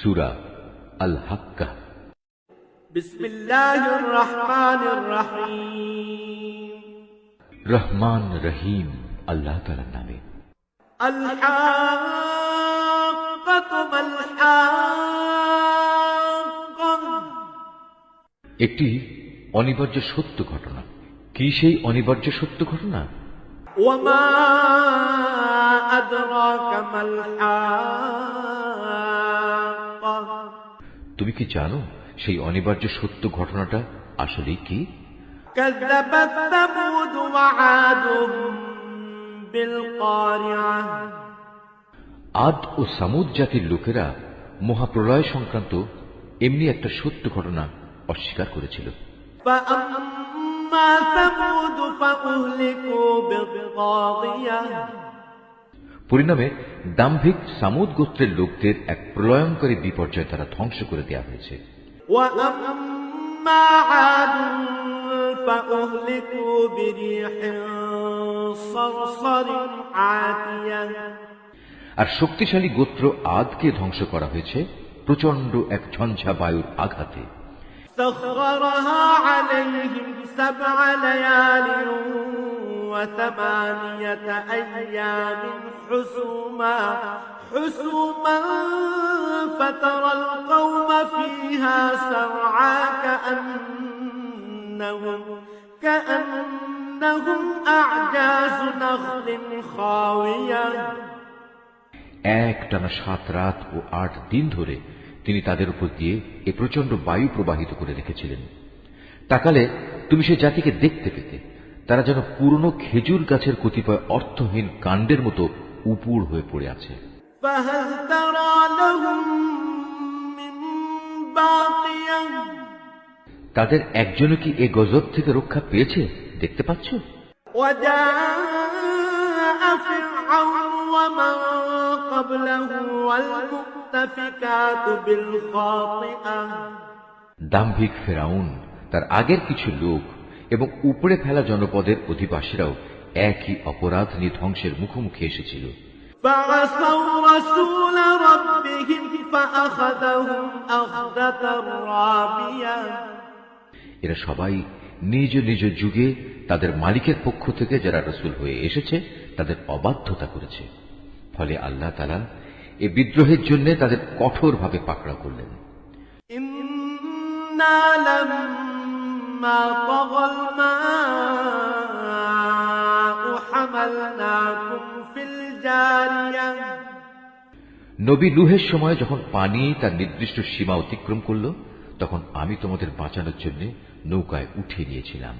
সুরা আল হাক্কা بسم الله الرحمن الرحيم রহমান রহিম আল্লাহ তালার নামে الحاقة ما الحاقة একটি অনিবার্য সত্য ঘটনা কি সেই অনিবার্য সত্য ঘটনা وما أدراك ما الحاقة তুমি কি জানো সেই অনিবার্য সত্য ঘটনাটা আসলে কি كذبت ثمود وعاد بالقارعة আদ ও সামুদ জাতির লোকেরা মহাপ্রলয় সংক্রান্ত এমনি একটা সত্য ঘটনা অস্বীকার করেছিল فأما ثمود فأهلكوا بالطاغية পরিণামে দাম্ভিক সামুদ গোত্রের লোকদের এক প্রলয়ঙ্করী বিপর্যয় তারা ধ্বংস করে দেওয়া হয়েছে وأما عاد فأهلكوا بريح صرصر عاتية আর শক্তিশালী গোত্র আদকে ধ্বংস করা হয়েছে প্রচন্ড এক ঝঞ্ঝা বায়ুর আঘাতে سخرها عليهم سبع ليال وثمانية أيام حسوما حسوما فترى القوم فيها سرعى كأنهم كأنهم أعجاز نخل خاوية এক টানা সাত রাত ও আট দিন ধরে তিনি তাদের উপর দিয়ে এ প্রচন্ড বায়ু প্রবাহিত করে রেখেছিলেন তাকালে তুমি সে জাতিকে দেখতে পেতে তারা যেন পুরনো খেজুর গাছের কতিপয় অর্থহীন কাণ্ডের মতো উপুড় হয়ে পড়ে আছে। তাদের একজন কি এ গজব থেকে রক্ষা পেয়েছে? দেখতে পাচ্ছ? দাম্ভিক ফেরাউন তার আগের কিছু লোক এবং উপরে ফেলা জনপদের অধিবাসীরাও একই অপরাধ নিয়ে ধ্বংসের মুখোমুখি এসেছিল। এরা সবাই নিজ নিজ যুগে তাদের মালিকের পক্ষ থেকে যারা রসুল হয়ে এসেছে তাদের অবাধ্যতা করেছে। ফলে আল্লাহ তালা এ বিদ্রোহের জন্য তাদের কঠোরভাবে পাকড়া করলেন। إنا لما طغى الماء حملناكم في الجارية নবী লুহের সময় যখন পানি তার নির্দিষ্ট সীমা অতিক্রম করল তখন আমি তোমাদের বাঁচানোর জন্য নৌকায় উঠিয়ে নিয়েছিলাম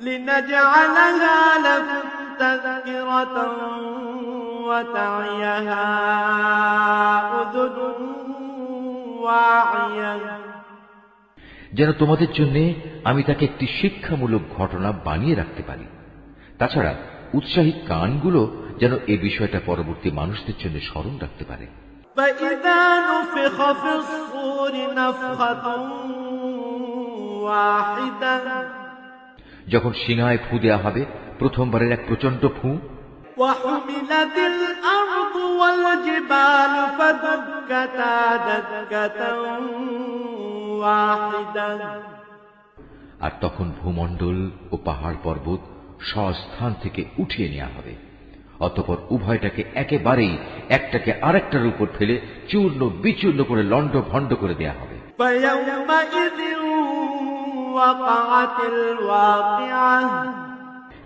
لنجعلها لكم تذكرة وتعيها أذن واعية যেন তোমাদের জন্য আমি তাকে একটি শিক্ষামূলক ঘটনা বানিয়ে রাখতে পারি তাছাড়া উৎসাহী কানগুলো যেন এ বিষয়টা পরবর্তী মানুষদের জন্য স্মরণ রাখতে পারে فإذا نفخ في الصور نفخة واحدة যখন সিংহায় ফু দেওয়া হবে প্রথমবারের এক প্রচন্ড ফু وحملت الأرض والجبال فدكتا دكة واحدة আর তখন ভূমণ্ডল ও পাহাড় পর্বত স্বস্থান থেকে উঠিয়ে নেওয়া হবে। অতপর উভয়টাকে একেবারেই একটাকে আরেকটার উপর ফেলে চূর্ণ বিচূর্ণ করে লণ্ড ভণ্ড করে দেয়া হবে।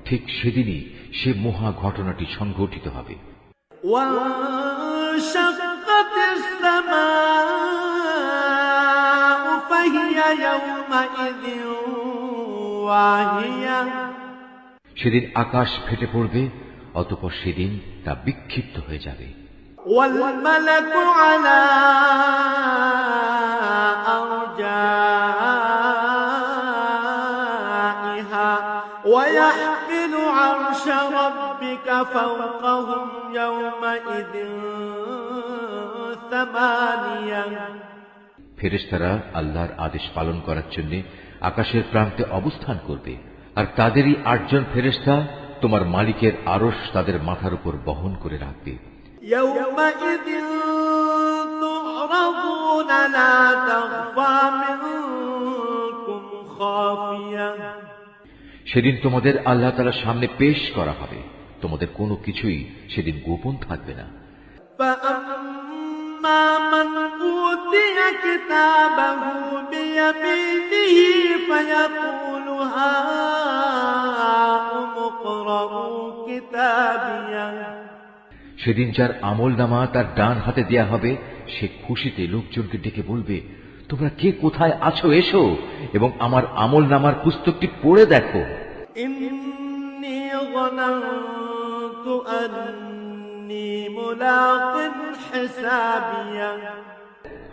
ঠিক সেদিনই সে মহা ঘটনাটি সংঘটিত হবে। ওয়া সেদিন আকাশ ফেটে পড়বে অতপর সেদিন তা বিক্ষিপ্ত হয়ে যাবে والملك على أرجائها ويحمل عرش ربك فوقهم يومئذ ثمانية ফেরেস্তারা আল্লাহর আদেশ পালন করার জন্য আকাশের প্রান্তে অবস্থান করবে আর তাদেরই আটজন ফেরেস্তা তোমার মালিকের আরস তাদের মাথার উপর বহন করে রাখবে। সেদিন তোমাদের আল্লাহ তালার সামনে পেশ করা হবে। তোমাদের কোনো কিছুই সেদিন গোপন থাকবে না। فأما من أوتي كتابه بيمينه فيقول هاؤم اقرءوا كتابيه সেদিন যার আমল নামা তার ডান হাতে দেয়া হবে সে খুশিতে লোকজনকে ডেকে বলবে তোমরা কে কোথায় আছো এসো এবং আমার আমল নামার পুস্তকটি পড়ে দেখো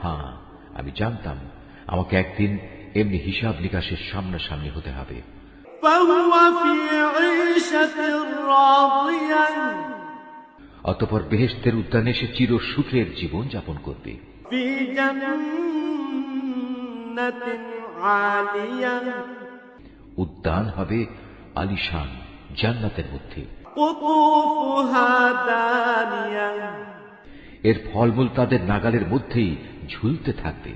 হ্যাঁ আমি জানতাম আমাকে একদিন এমনি হিসাব নিকাশের সামনাসামনি হতে হবে। অতপর বেহেস্তের উদ্যানে সে চির সুখের জীবন যাপন করবে। উদ্যান হবে আলিশান জান্নাতের মধ্যে। এর ফলমূল তাদের নাগালের মধ্যেই ঝুলতে থাকবে।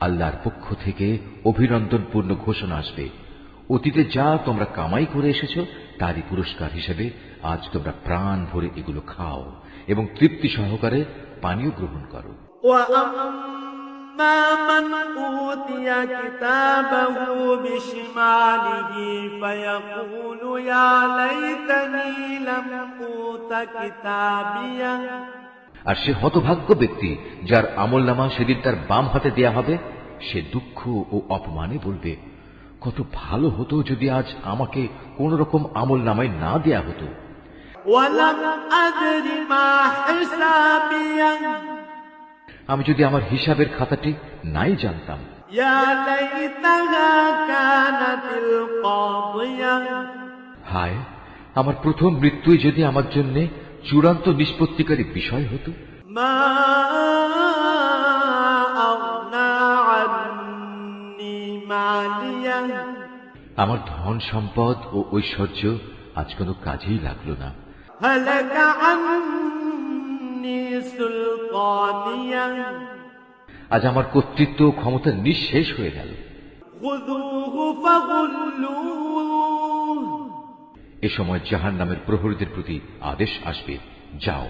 আল্লাহর পক্ষ থেকে অভিনন্দনপূর্ণ ঘোষণা আসবে। অতীতে যা তোমরা কামাই করে এসেছ তারই পুরস্কার হিসেবে আজ তোমরা প্রাণ ভরে এগুলো খাও এবং তৃপ্তি সহকারে পানীয় গ্রহণ করো وأما من أوتي كتابه بشماله فيقول يا ليتني لم أوت كتابيه আর সে হতভাগ্য ব্যক্তি যার আমল নামা সেদিন তার বাম হাতে দেয়া হবে সে দুঃখ ও অপমানে বলবে কত ভালো হতো যদি আজ আমাকে কোন রকম আমল নামায় না দেয়া হতো। আমি যদি আমার হিসাবের খাতাটি নাই জানতাম। হায় আমার প্রথম মৃত্যুই যদি আমার জন্য চূড়ান্ত নিষ্পত্তিকারী বিষয় হতো। মা আমার ধন সম্পদ ও ঐশ্বর্য আজ কোনো কাজেই লাগল না। আজ আমার কর্তৃত্ব ও ক্ষমতা নিঃশেষ হয়ে গেল। এ সময় জাহান নামের প্রহরীদের প্রতি আদেশ আসবে। যাও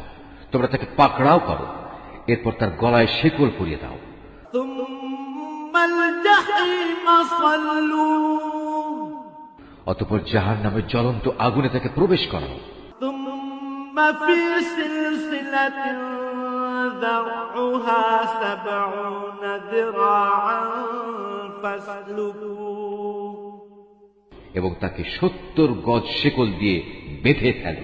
তোমরা তাকে পাকড়াও করো। এরপর তার গলায় শেকল করিয়ে দাও। তুম অতপর জাহার নামে জ্বলন্ত আগুনে তাকে প্রবেশ করাও এবং তাকে সত্তর গজ শেকল দিয়ে বেঁধে ফেল।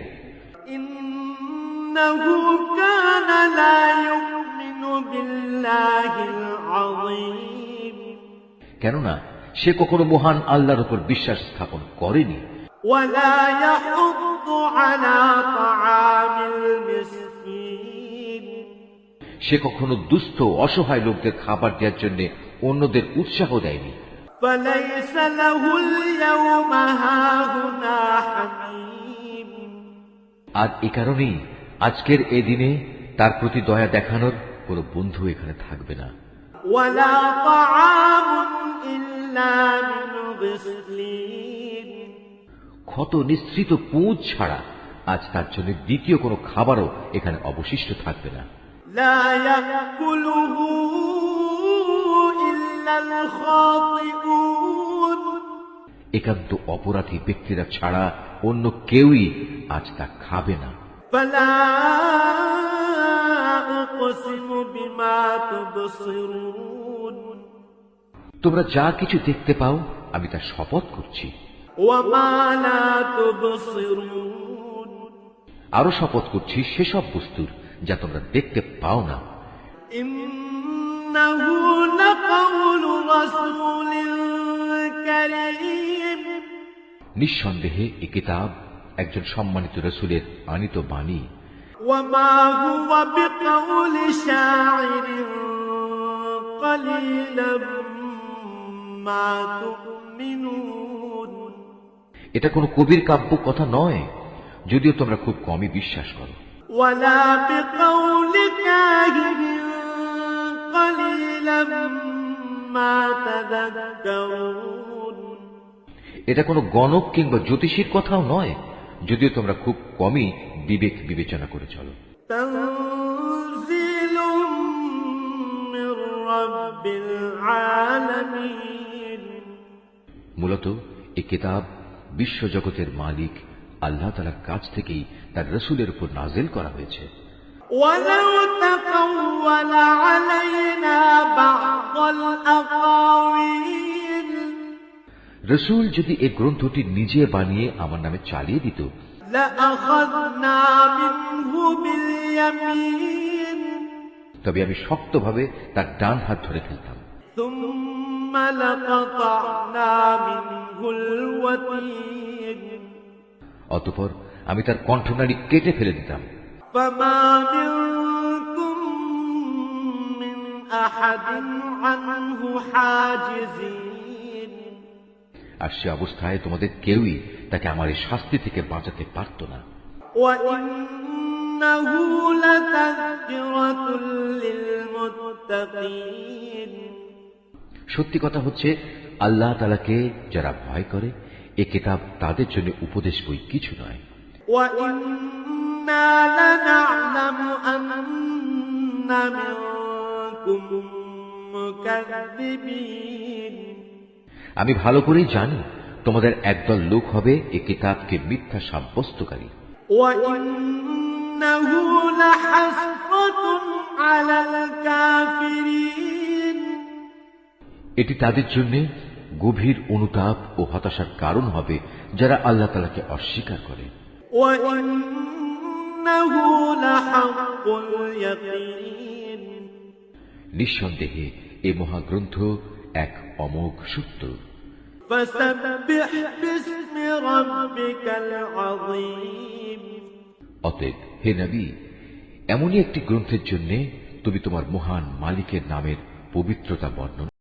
কেননা সে কখনো মহান আল্লাহর উপর বিশ্বাস স্থাপন করেনি। সে কখনো দুস্থ অসহায় লোকদের খাবার দেওয়ার জন্য অন্যদের উৎসাহ দেয়নি। আর এ কারণেই আজকের এ দিনে তার প্রতি দয়া দেখানোর কোনো বন্ধু এখানে থাকবে না। ওয়ালা ক্ষত নিঃসৃত পুঁজ ছাড়া আজ তার জন্য দ্বিতীয় কোনো খাবারও এখানে অবশিষ্ট থাকবে না। একান্ত অপরাধী ব্যক্তিরা ছাড়া অন্য কেউই আজ তা খাবে না। বিমা তোমরা যা কিছু দেখতে পাও আমি তা শপথ করছি وما لا تبصرون আরো শপথ করছি সেসব বস্তুর যা তোমরা দেখতে পাও না إنه لقول رسول كريم নিঃসন্দেহে এ কিতাব একজন সম্মানিত রসুলের আনিত বাণী وما هو بقول شاعر قليلا ما تؤمنون এটা কোনো কবির কাব্য কথা নয় যদিও তোমরা খুব কমই বিশ্বাস করো। এটা কোনো গণক কিংবা জ্যোতিষীর কথাও নয় যদিও তোমরা খুব কমই বিবেক বিবেচনা করে চলো। আলামিন। মূলত এ কিতাব বিশ্বজগতের মালিক আল্লাহ তালার কাছ থেকেই তার রসুলের উপর নাজেল করা হয়েছে ولو تقول علينا بعض الأقاويل রসুল যদি এই গ্রন্থটি নিজে বানিয়ে আমার নামে চালিয়ে দিত لأخذنا منه باليمين তবে আমি শক্তভাবে তার ডান হাত ধরে ফেলতাম ثم لقطعنا منه الوتين অতপর আমি তার কণ্ঠনালী কেটে ফেলে দিতাম فما منكم من أحد عنه حاجزين আর সে অবস্থায় তোমাদের কেউই তাকে আমার এই শাস্তি থেকে বাঁচাতে পারত না وإنه لتذكرة للمتقين সত্যি কথা হচ্ছে আল্লাহ তালাকে যারা ভয় করে এ কিতাব তাদের জন্য উপদেশ বই কিছু নয় وإنا لنعلم أن منكم مكذبين আমি ভালো করেই জানি তোমাদের একদল লোক হবে এ কিতাবকে মিথ্যা সাব্যস্তকারী وإنه لحسرة على الكافرين এটি তাদের জন্য গভীর অনুতাপ ও হতাশার কারণ হবে যারা আল্লাহ তালাকে অস্বীকার করে। নিঃসন্দেহে এ মহাগ্রন্থ এক অমোঘ সত্য অতএব হে নবী এমনই একটি গ্রন্থের জন্য তুমি তোমার মহান মালিকের নামের পবিত্রতা বর্ণনা